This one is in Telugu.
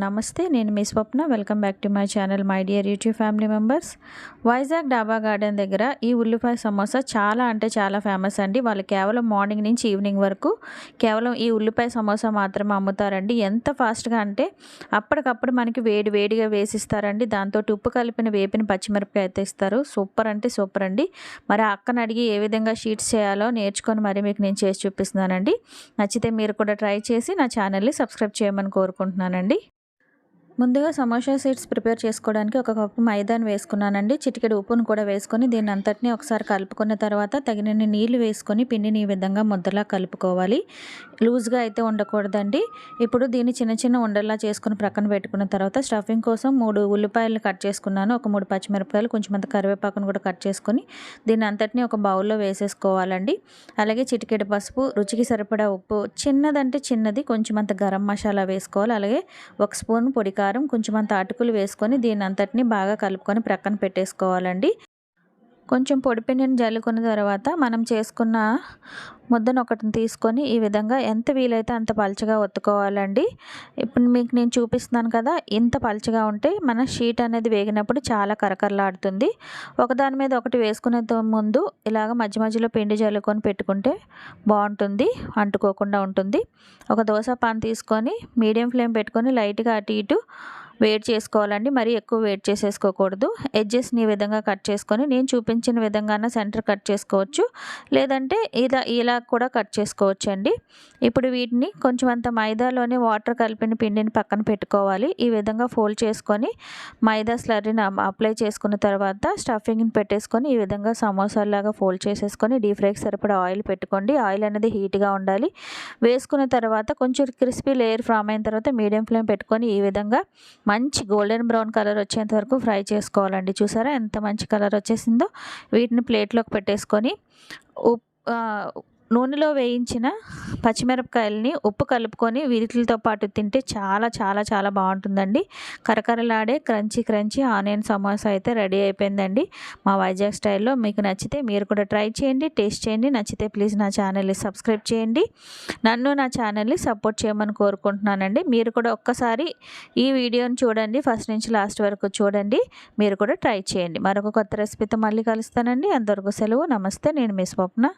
నమస్తే నేను మీ Swapna. Welcome back to my channel my dear YouTube family members. Vizag డాబా గార్డెన్ దగ్గర ఈ ఉల్లిపాయ సమోసా చాలా అంటే చాలా ఫేమస్ అండి. వాళ్ళు కేవలం మార్నింగ్ నుంచి ఈవినింగ్ వరకు కేవలం ఈ ఉల్లిపాయ సమోసా మాత్రమే అమ్ముతారండి. ఎంత ఫాస్ట్గా అంటే అప్పటికప్పుడు మనకి వేడి వేడిగా వేసిస్తారండి. దాంతో ఉప్పు కలిపిన వేపిన పచ్చిమిరపకాయ అయితే ఇస్తారు. సూపర్ అంటే సూపర్ అండి. మరి అక్కను అడిగి ఏ విధంగా షీట్స్ చేయాలో నేర్చుకొని మరి మీకు నేను చేసి చూపిస్తున్నానండి. నచ్చితే మీరు కూడా ట్రై చేసి నా ఛానల్ని సబ్స్క్రైబ్ చేయమని కోరుకుంటున్నానండి. ముందుగా సమోసా సీడ్స్ ప్రిపేర్ చేసుకోవడానికి ఒక కప్పు మైదాని వేసుకున్నానండి. చిటికెడు ఉప్పును కూడా వేసుకొని దీన్ని అంతటినీ ఒకసారి కలుపుకున్న తర్వాత తగినన్ని నీళ్ళు వేసుకొని పిండిని ఈ విధంగా ముద్దలా కలుపుకోవాలి. లూజ్గా అయితే ఉండకూడదండి. ఇప్పుడు దీన్ని చిన్న చిన్న ఉండల్లా చేసుకుని ప్రక్కన పెట్టుకున్న తర్వాత స్టఫింగ్ కోసం మూడు ఉల్లిపాయలు కట్ చేసుకున్నాను. ఒక మూడు పచ్చిమిరపకాయలు కొంచెం అంత కరివేపాకును కూడా కట్ చేసుకొని దీన్ని అంతటినీ ఒక బౌల్లో వేసేసుకోవాలండి. అలాగే చిటికెడు పసుపు రుచికి సరిపడా ఉప్పు చిన్నదంటే చిన్నది కొంచెం అంత గరం మసాలా వేసుకోవాలి. అలాగే ఒక స్పూన్ పొడి కారం కొంచెం అంత అటుకులు వేసుకొని దీని అంతటిని బాగా కలుపుకొని ప్రక్కన పెట్టేసుకోవాలండి. కొంచెం పొడిపిండిని జల్లుకున్న తర్వాత మనం చేసుకున్న ముద్దను ఒకటిని తీసుకొని ఈ విధంగా ఎంత వీలైతే అంత పలుచగా ఒత్తుకోవాలండి. ఇప్పుడు మీకు నేను చూపిస్తున్నాను కదా ఇంత పలుచగా ఉంటే మన షీట్ అనేది వేగినప్పుడు చాలా కరకరలాడుతుంది. ఒకదాని మీద ఒకటి వేసుకునే ముందు ఇలాగ మధ్య మధ్యలో పిండి జల్లుకొని పెట్టుకుంటే బాగుంటుంది అంటుకోకుండా ఉంటుంది. ఒక దోశ పాన్ తీసుకొని మీడియం ఫ్లేమ్ పెట్టుకొని లైట్గా అటు ఇటు వేడి చేసుకోవాలండి. మరీ ఎక్కువ వేడి చేసేసుకోకూడదు. ఎడ్జెస్ని ఈ విధంగా కట్ చేసుకొని నేను చూపించిన విధంగానే సెంటర్ కట్ చేసుకోవచ్చు. లేదంటే ఇలా ఇలా కూడా కట్ చేసుకోవచ్చు అండి ఇప్పుడు వీటిని కొంచెం అంత మైదాలోని వాటర్ కలిపిన పిండిని పక్కన పెట్టుకోవాలి. ఈ విధంగా ఫోల్డ్ చేసుకొని మైదా స్లర్రీని అప్లై చేసుకున్న తర్వాత స్టఫింగ్ని పెట్టేసుకొని ఈ విధంగా సమోసాలాగా ఫోల్డ్ చేసేసుకొని డీప్ ఫ్రైకి సరిపడా ఆయిల్ పెట్టుకోండి. ఆయిల్ అనేది హీట్గా ఉండాలి. వేసుకున్న తర్వాత కొంచెం క్రిస్పీ లేయర్ ఫ్రామ్ అయిన తర్వాత మీడియం ఫ్లేమ్ పెట్టుకొని ఈ విధంగా మంచి గోల్డెన్ బ్రౌన్ కలర్ వచ్చేంత వరకు ఫ్రై చేసుకోవాలండి. చూసారా ఎంత మంచి కలర్ వచ్చేసిందో? వీటిని ప్లేట్లోకి పెట్టేసుకొని ఉప్ నూనెలో వేయించిన పచ్చిమిరపకాయలని ఉప్పు కలుపుకొని వీటితో పాటు తింటే చాలా చాలా చాలా బాగుంటుందండి. కరకరలాడే క్రంచీ క్రంచీ ఆనియన్ సమోసా అయితే రెడీ అయిపోయిందండి. మా వైజాగ్ స్టైల్లో మీకు నచ్చితే మీరు కూడా ట్రై చేయండి టేస్ట్ చేయండి. నచ్చితే ప్లీజ్ నా ఛానల్ని సబ్స్క్రైబ్ చేయండి. నన్ను నా ఛానల్ని సపోర్ట్ చేయమని కోరుకుంటున్నానండి. మీరు కూడా ఒక్కసారి ఈ వీడియోని చూడండి ఫస్ట్ నుంచి లాస్ట్ వరకు చూడండి. మీరు కూడా ట్రై చేయండి. మరొక కొత్త రెసిపీతో మళ్ళీ కలుస్తానండి. అంతవరకు సెలవు. నమస్తే. నేను మీ స్వప్న.